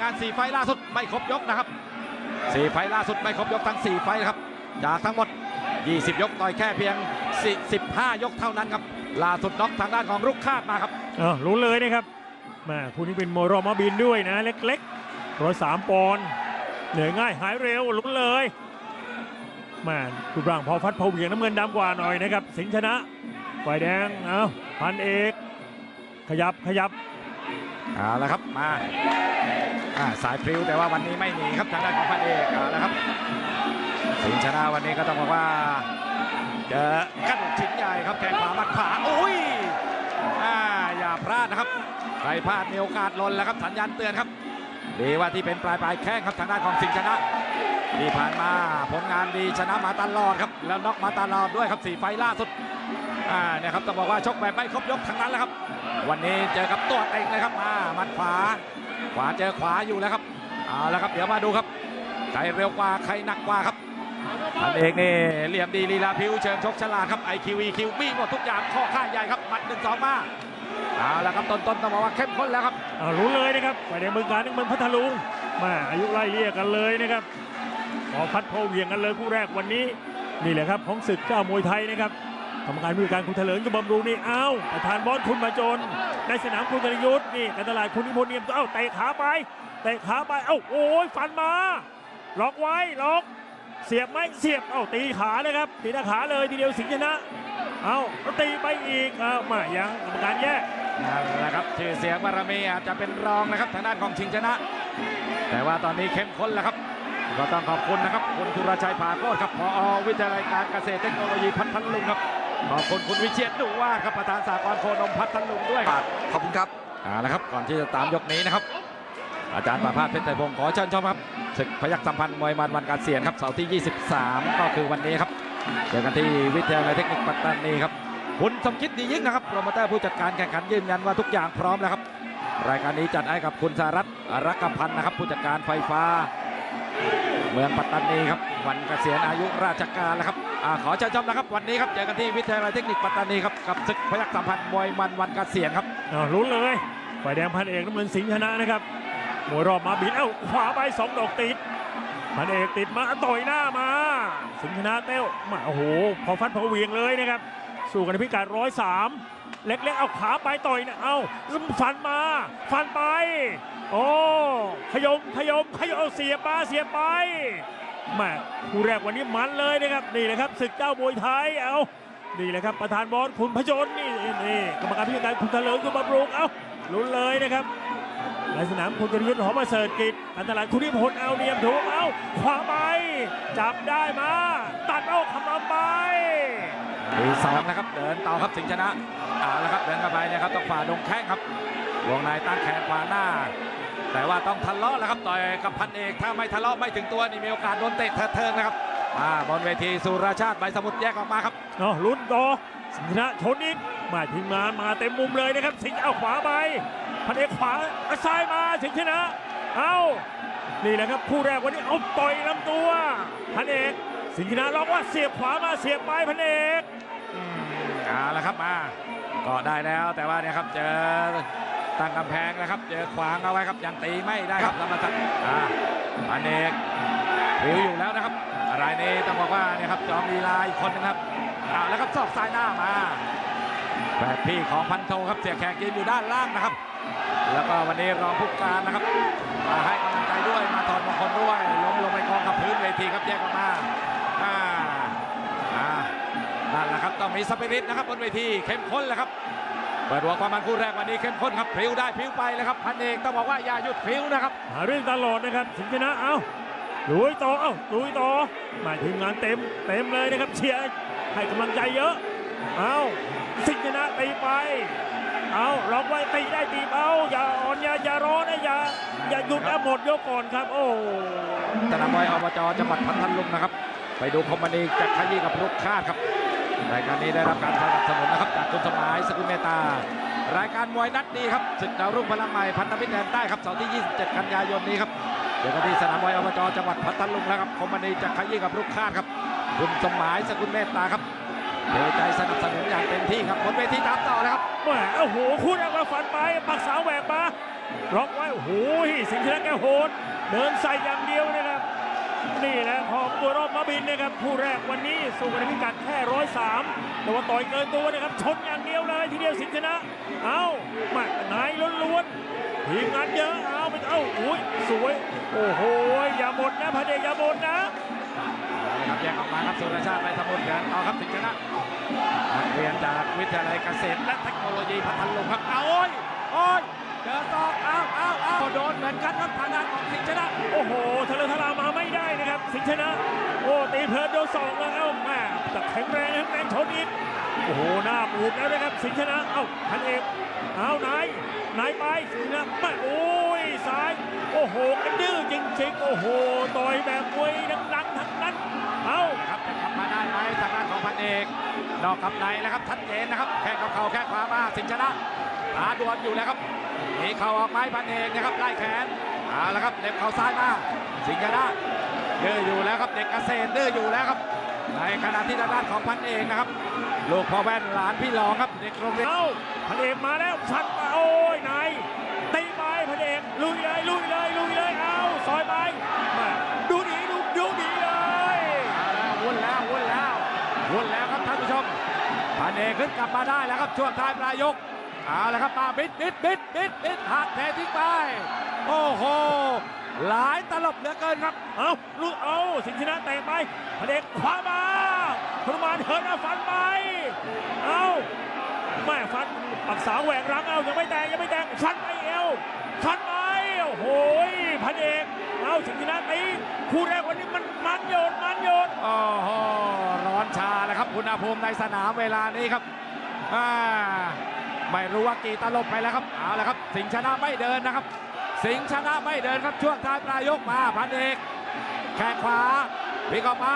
งาน4ไฟล์ล่าสุดไม่ครบยกนะครับ4ไฟล์ล่าสุดไม่ครบยกทั้ง 4 ไฟล์ครับจากทั้งหมด 20 ยกต่อยแค่เพียง 15 ยกเท่านั้นครับล่าสุดน็อกทางด้านของลูกคาดมาครับเออรู้เลยนะครับแม่คู่นี้เป็นมวยรอมาบินด้วยนะ เล็กๆร้อยสามปอนด์เหนื่อยง่ายหายเร็วลุ้นเลยแม่รูปร่างพอฟัดพอเหวียงน้ำเงินดำกว่าหน่อยนะครับ สิงห์ชนะฝ่ายแดงเอาพันเอก ขยับขยับเอาละครับมาอ่า สายพริ้วแต่ว่าวันนี้ไม่หนีครับทางด้านของพันเอกเอาละครับสิงห์ชนะวันนี้ก็ต้องบอกว่าเจอกระโดดชิ้นใหญ่ครับแข้งขวามัดขวาอุ้ยอ่าอย่าพลาดนะครับใครพลาดมีโอกาสลนแล้วครับสัญญาณเตือนครับดีว่าที่เป็นปลายปลายแข้งครับทางด้านของสิงห์ชนะที่ผ่านมาผลงานดีชนะมาตลอดครับ แล้วน็อกมาตลอดด้วยครับสี่ไฟล่าสุดอ่าเนี่ยครับต้องบอกว่าชกแบบไม่ครบยกทั้งนั้นแหละครับ วันนี้เจอกับตัวเต็งเลยครับมามัดขวา ขวาเจอขวาอยู่แล้วครับเอาละครับเดี๋ยวมาดูครับใครเร็วกว่าใครหนักกว่าครับอันเอกนี่เหลี่ยมดีลีลาพิวเชิงชกฉลาดครับไอคิวีคิวมีหมดทุกอย่างข้อข้างใหญ่ครับหมัดหนึ่งสองมาเอาละครับต้นๆต้องบอกว่าเข้มข้นแล้วครับรู้เลยนะครับฝ่ายแดงเมืองการนึงเมืองพัทลุงมาอายุไล่เลี่ยกันเลยนะครับพอพัดพอเวียงกันเลยคู่แรกวันนี้นี่แหละครับของศึกเจ้ามวยไทยนะครับ รรมการผู้การคุณเถลิงกับบำรุงนี่เอ้าประธานบอสคุณมาจน ในสนามคุณกรยุทธ์นี่การตลาดคุณนิพนธ์เนียมเอ้าเตะขาไปเตะขาไปเอ้าโอ้ยฟันมาล็อกไว้ล็อกเสียบไหมเสียบเอ้าตีขานะครับตีหน้าขาเลยทีเดียวสิงชนะเอ้าวตีไปอีกเอ้ามายังกรรมการแยกนั่นะครับชื่อเสียงบารมีอาจจะเป็นรองนะครับทางด้านของชิงชนะ แต่ว่าตอนนี้เข้มข้นแล้วครับก็ต้องขอบคุณนะครับคุณธุรชัยผาโคตรครับพอวิทยาลัยการเกษตรเทคโนโลยีพัทลุงครับ ขอบคุณคุณวิเชียรดูว่าครับประธานสากลโคนมพัทลุงด้วยครับขอบคุณครับเอาละครับก่อนที่จะตามยกนี้นะครับ อาจารย์ประภาสเพชรไตรพงศ์ขอเชิญชมครับศึกพยัคฆ์สัมพันธ์มวยมันวันการเสียนครับเสาร์ที่ 23 ก็คือวันนี้ครับเจอกันที่วิทยาลัยเทคนิคปัตตานีครับคุณสมคิดดียิ่งนะครับโปรโมเตอร์ผู้จัดการแข่งขันยืนยันว่าทุกอย่างพร้อมแล้วครับ รายการนี้จัดให้กับคุณสารัตน์รักพันธ์นะครับ ผู้จัดการไฟฟ้า เมืองปัตตานีครับวันเกษียณอายุราชการแล้วครับ อาขอเชิญชมนะครับวันนี้ครับเจอกันที่วิทยาลัยเทคนิคปัตตานีครับกับศึกพยัคฆ์สัมพันธ์มวยมันวันกระเกษียณครับเอาลุ้นเลยฝ่ายแดงพันเอกน้ำเงินสิงห์ชนะนะครับมวยรอบมาบินเอ้าขวาไปสองดอกติดพันเอกติดมาต่อยหน้ามา สิงห์ชนะเต้วมาโอ้โหพอฟัดพอเหวียงเลยนะครับสู้กันในพิกัดร้อยสามเล็กๆเอาขาไปต่อยนะเอ้าฟันมาฟันไป โอ้ขยมขยมขยมเอาเสียบมาเสียบไป แม่คู่แรกวันนี้มันเลยนะครับนี่แหละครับศึกเจ้ามวยไทยเอานี่แหละครับประธานบอลคุณพจนนี่นี่กรรมการผู้จัดการคุณเถลิงคุณบำรุงเอ้าลุ้นเลยนะครับในสนามคุณกรยุทธ์หอมประเสริฐกิจอันตรายคุณนิพนธ์เอาเนียมถูกเอาขวาไปจับได้มาตัดเอาคำนำไปทีสองนะครับเดินต่อครับสิงชนะเอาละครับเดินเข้าไปนะครับต้องฝ่าดงแข้งครับวงในตั้งแขนขวาหน้า แต่ว่าต้องทะเลาะแล้วครับต่อยกับพันเอกถ้าไม่ทะเลาะไม่ถึงตัวนี่มีโอกาสโดนเตะเถิดเทิงนะครับอ่าบนเวทีสุรชาติใบสมุทรแยกออกมาครับเนาะลุ้นต่อสิงห์ชนะชนอีกมาทีมงานมาเต็มมุมเลยนะครับ สิงห์เอาขวาไปพันเอกขวาซ้ายมาสิงห์ชนะ เอานี่แหละครับคู่แรกวันนี้เอาต่อยลำตัวพันเอกสิงห์ชนะล็อกว่าเสียบขวามาเสียบไปพันเอกอืมเอาละครับมาก็ได้แล้วแต่ว่าเนี่ยครับเจอ ตั้งกำแพงนะครับเจอขวางเอาไว้ครับยังตีไม่ได้ครับลำตัดอ่าพันเอกผิวอยู่แล้วนะครับรายนี้ต้องบอกว่าเนี่ยครับจอมลีลาอีกคนนึงครับเอาแล้วครับศอกซ้ายหน้ามาแฝดพี่ของพันโทครับเสียแขกยืนอยู่ด้านล่างนะครับ แล้วก็วันนี้รองผู้การนะครับ มาให้กำลังใจด้วยมาถอดมงคลด้วยล้มลงไปกองกับพื้นเวทีครับแยกออกมาอ่าอ่านั่นแหละครับต้องมีสปิริตนะครับบนเวทีเข้มข้นแหละครับ เปิดหัวความมันคู่แรกวันนี้เข้มข้นครับพริ้วได้พริ้วไปเลยครับพันเอกต้องบอกว่าอย่าหยุดพริ้วนะครับหาเรื่องตลอดนะครับสิงห์ชนะเอาลุยต่อเอ้าลุยต่อมาทีมงานเต็มเต็มเลยนะครับเชียร์ให้กำลังใจเยอะเอาสิงห์ชนะตีไปเอาล็อกไว้ตีได้ตีเอาอย่าอ่อนอย่าอย่าร้อนนะอย่าอย่าหยุดนะหมดยกก่อนครับ โอ้สนามมวยอบจจังหวัดพัทลุงนะครับ ไปดูคอมมานีจักรขยี้กับลูกคาดครับ รายการนี้ได้รับการสนับสนุนนะครับจากคุณสมายสกุลเมตารายการมวยนัดนี้ครับศึกดาวรุ่งพลังใหม่พันธมิตรแดนใต้ครับเสาร์ที่ 27 กันยายนนี้ครับเจอกันที่สนามมวยอบจจังหวัดพัทลุงแล้วครับคอมมานีจักรขยี้กับลูกคาดครับ คุณสมายสกุลเมตตาครับเทใจสนับสนุนอย่างเต็มที่ครับบนเวทีตามต่อเลยครับแหมโอ้โหคุณเอามาฝันไปปักเสาแหวกมาล็อกไว้โอ้โหสิงห์ชนะแกโหดเดินใส่อย่างเดียวนะครับ นี่แหละของตัวรอบมาบินนะครับผู้แรกวันนี้สู้กันในพิกัดแค่ร้อยสามแต่ว่าต่อยเกินตัวนะครับชนอย่างเดียวเลยทีเดียวสิงห์ชนะ เอามานายล้วนๆทีมงานเยอะเอาไปเอาอุ้ยสวย โอ้โหอย่าหมดนะพระเดชอย่าหมดนะครับแยกออกมาครับสุรชาติไปสมุทรกันต่อครับสิงชนะนักเรียนจากวิทยาลัยเกษตรและเทคโนโลยีพัทลุงครับเอาโอ้ยโอ้ย เจอศอกเอาเอาเอาโดนเหมือนกันครับทางด้านของสิงห์ชนะ โอ้โหทะเลทลามาไม่ได้นะครับ สิงห์ชนะ โอ้ตีเพลินโดนสองแล้วเอ้าแม่แต่แข็งแรงแข็งแรงชนอีกโอ้โหหน้าปูดแล้วนะครับ สิงห์ชนะ เอ้าพันเอกเอาไหนไหนไปสิงห์ชนะแม่โอ้ยซ้าย โอ้โหกระดื้อจริงๆโอ้โหต่อยแบบมวยดังๆทั้งนั้นเอ้าครับจะกลับมาได้ไหมทางด้านของพันเอกดอกกับในแล้วครับชัดเจนนะครับแข้งกับเข่าแข้งขวามาสิงห์ชนะหาดวลอยู่แล้วครับ หนีเข่าออกไม้พันเอกนะครับไล่แขนเอาละครับเด็บเข่าซ้ายมาสิงห์ชนะดื้ออยู่แล้วครับเด็กเกษตรดื้ออยู่แล้วครับในขณะที่ทางด้านของพันเอกนะครับลูกพ่อแว่นหลานพี่รองครับเด็กโรงเรียนเอ้าพันเอกมาแล้วชัดมาโอ้ยนายตีไปพันเอกลุยเลยลุยเลยลุยเลยเอาซอยไปแม่ดูดีดูดูดีเลยวุ่นแล้ววุ่นแล้ววุ่นแล้วครับท่านผู้ชมพันเอกขึ้นกลับมาได้แล้วครับช่วงท้ายปลายยก เอาละครับมาบิดบิดบิดบิดบิดหักแททิ้งไป โอ้โห หลายตลบเหลือเกินครับ เอาลูกเอาสิงห์ชนะเตะไปพันเอกขวามาพนุมานเหินเอาฟันไป เอาแม่ฟันปักษาแหวกรังเอายังไม่แตกยังไม่แตกฟันไปเอวฟันไปโอ้โหพันเอกเอาสิงห์ชนะตีคู่แรกวันนี้มันมันโยนมันโยนโอ้โหร้อนชาแล้วครับอุณหภูมิในสนามเวลานี้ครับอ่า ไม่รู้ว่ากี่ตลบไปแล้วครับเอาละครับ สิงห์ชนะไม่เดินนะครับ สิงห์ชนะไม่เดินครับช่วงท้ายปลายยกมาพันเอกแข้งขวาพลิกออกไป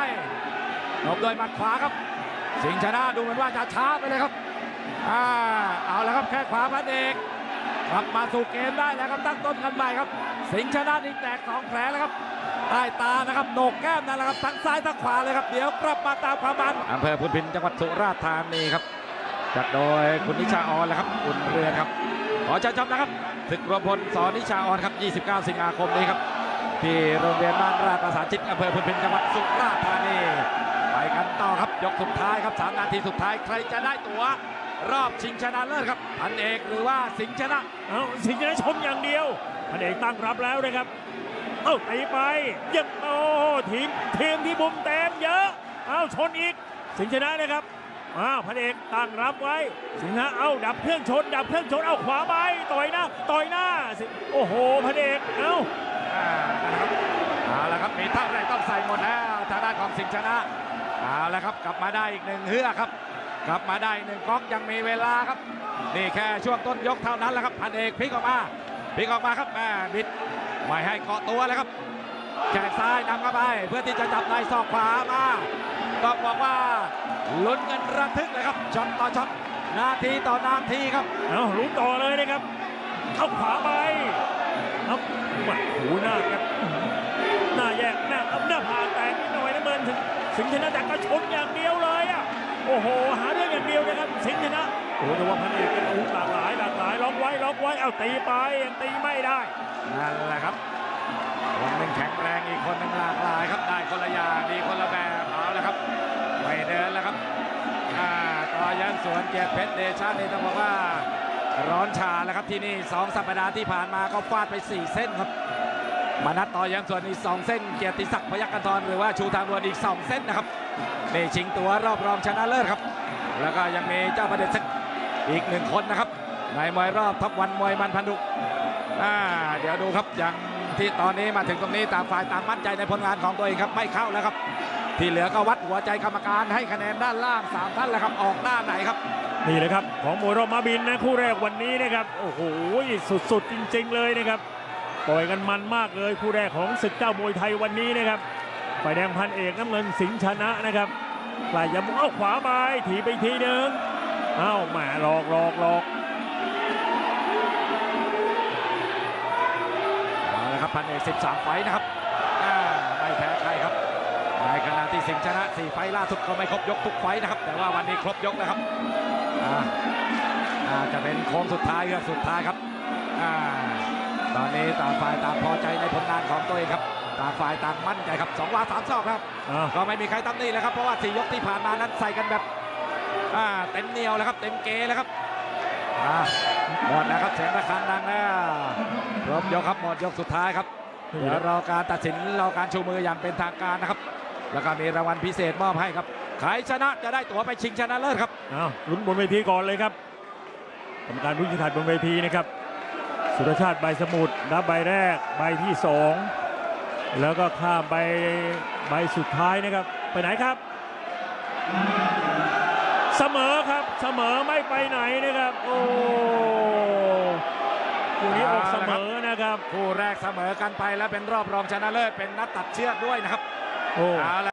หลบโดยหมัดขวาครับ สิงห์ชนะดูเหมือนว่าจะช้าไปเลยครับอ่าเอาละครับแข้งขวาพันเอกกลับมาสู่เกมได้แล้วครับตั้งต้นกันใหม่ครับ สิงห์ชนะนี่แตกสองแผลแล้วครับใต้ตานะครับโหนกแก้มนั่นแหละครับทั้งซ้ายทั้งขวาเลยครับเดี๋ยวกลับมาตามความมันอำเภอพุนพินจังหวัดสุราษฎร์ธานีครับ จัดโดยคุณนิชาออนและครับ อุ่นเรือครับ ขอเชิญชมนะครับศึกรวมพลสอนนิชาออนครับ 29 สิงหาคมนี้ครับ ที่โรงเรียนบ้านราชประสานชิตอำเภอพุนพินจังหวัดสุราษฎร์ธานีไปกันต่อครับยกสุดท้ายครับ3นาทีสุดท้ายใครจะได้ตั๋วรอบชิงชนะเลิศครับพันเอกหรือว่าสิงห์ชนะเอาสิงห์ชนะชมอย่างเดียวพันเอกตั้งรับแล้วนะครับ เอ้าตีไปยังโอ้ทีมทีมที่บุมเต็มเยอะ เอาชนอีกสิงห์ชนะนะครับ อ้าวพันเอกตั้งรับไว้ สิงห์ชนะเอาดับเครื่องชน ดับเครื่องชน เอาขวาไปต่อยหน้าต่อยหน้าสิโอ้โหพันเอกเอ้าอ่านะครับเอาละครับมีเท่าไหรต้องใส่หมดแล้วทางด้านของสิงห์ชนะเอาละครับกลับมาได้อีกหนึ่งเฮือกครับ กลับมาได้อีกหนึ่งก๊อกยังมีเวลาครับ นี่แค่ช่วงต้นยกเท่านั้นแหละครับพันเอกพลิกออกมาพลิกออกมาครับแม่บิดไม่ให้เกาะตัวเลยครับแขนซ้ายนำเข้าไป เพื่อที่จะจับในศอกขวามา ต้องบอกว่าลุ้นกันระทึกเลยครับช็อตต่อช็อตนาทีต่อนาทีครับเอาลุ้นต่อเลยนะครับเอาขวาไปเอาหมัดหูหน้าครับหน้าแยกหน้าเอาหน้าผากแตกนิดหน่อยนะเมินถึงสิงห์ชนะแต่ก็ชนอย่างเดียวเลยอะโอ้โห หาเรื่องอย่างเดียวนะครับสิงห์ชนะโอ้โหแต่ว่าพันเอกเป็นอาวุธหลากหลายหลากหลายล็อกไว้ล็อกไว้เอาตีไปยังตีไม่ได้นั่นแหละครับคนหนึ่งแข็งแรงอีกคนหนึ่งหลากหลายครับ สวนเกียรติเพชรเดชานี่ต้องบอกว่าร้อนชาแล้วครับที่นี่สองสัปดาห์ที่ผ่านมาก็ฟาดไป 4 เส้นครับ มานัดต่อยันส่วนอีก 2 เส้น เกียรติศักดิ์พยัคฆ์กันทรหรือว่าชูทางดวนอีก 2 เส้นนะครับนี่ชิงตัวรอบรองชนะเลิศครับ แล้วก็ยังมีเจ้าประเด็นศึกอีกหนึ่งคนนะครับ ในมวยรอบท็อปวันมวยมันพันธุอ่าเดี๋ยวดูครับอย่างที่ตอนนี้มาถึงตรงนี้ต่างฝ่ายต่างมั่นใจในผลงานของตัวเองครับไม่เข้าแล้วครับ ที่เหลือก็วัดหัวใจกรรมการให้คะแนนด้านล่างสามท่านแล้วครับออกด้านไหนครับ นี่แหละครับของมวยรอบมาบินนะคู่แรกวันนี้นะครับโอ้โหสุดๆจริง ๆ เลยนะครับต่อยกันมันมากเลยคู่แรกของศึกเจ้ามวยไทยวันนี้นะครับฝ่ายแดงพันเอกน้ำเงินสิงห์ชนะนะครับปลายยำเอาขวาไปถีไปทีหนึ่งเอ้าแหมหลอกหลอกหลอกเอาละครับพันเอก 13 ไฟต์นะครับอ่าไม่แพ้ใครครับ ในขณะที่สิงห์ชนะ4ไฟต์ล่าสุดก็ไม่ครบยกทุกไฟต์นะครับ แต่ว่าวันนี้ครบยกแล้วครับอ่าอ่าจะเป็นโค้งสุดท้ายเรือกสุดท้ายครับอ่าตอนนี้ต่างฝ่ายต่างพอใจในผลงานของตัวเองครับต่างฝ่ายต่างมั่นใจครับสองวาสามศอกครับอ้าวก็ไม่มีใครตำหนิแล้วครับเพราะว่าสี่ยกที่ผ่านมานั้นใส่กันแบบอ่าเต็มเหนียวแล้วครับเต็มเกแล้วครับอ่าหมดแล้วครับเสียงระฆังดังแล้วครบยกครับหมดยกสุดท้ายครับเดี๋ยวรอการตัดสินรอการชูมืออย่างเป็นทางการนะครับ แล้วก็มีรางวัลพิเศษมอบให้ครับใครชนะจะได้ตั๋วไปชิงชนะเลิศครับอ้าวลุ้นบนเวทีก่อนเลยครับกรรมการผู้ชี้ขาดบนเวทีนะครับ สุรชาติใบสมุทรนับใบแรกใบที่สองแล้วก็ข้ามใบใบสุดท้ายนะครับ ไปไหนครับ เสมอครับเสมอไม่ไปไหนนะครับ โอ้คู่นี้ออกเสมอนะครับ คู่แรกเสมอกันไปแล้วเป็นรอบรองชนะเลิศเป็นนัดตัดเชือกด้วยนะครับโอ้ เอาละ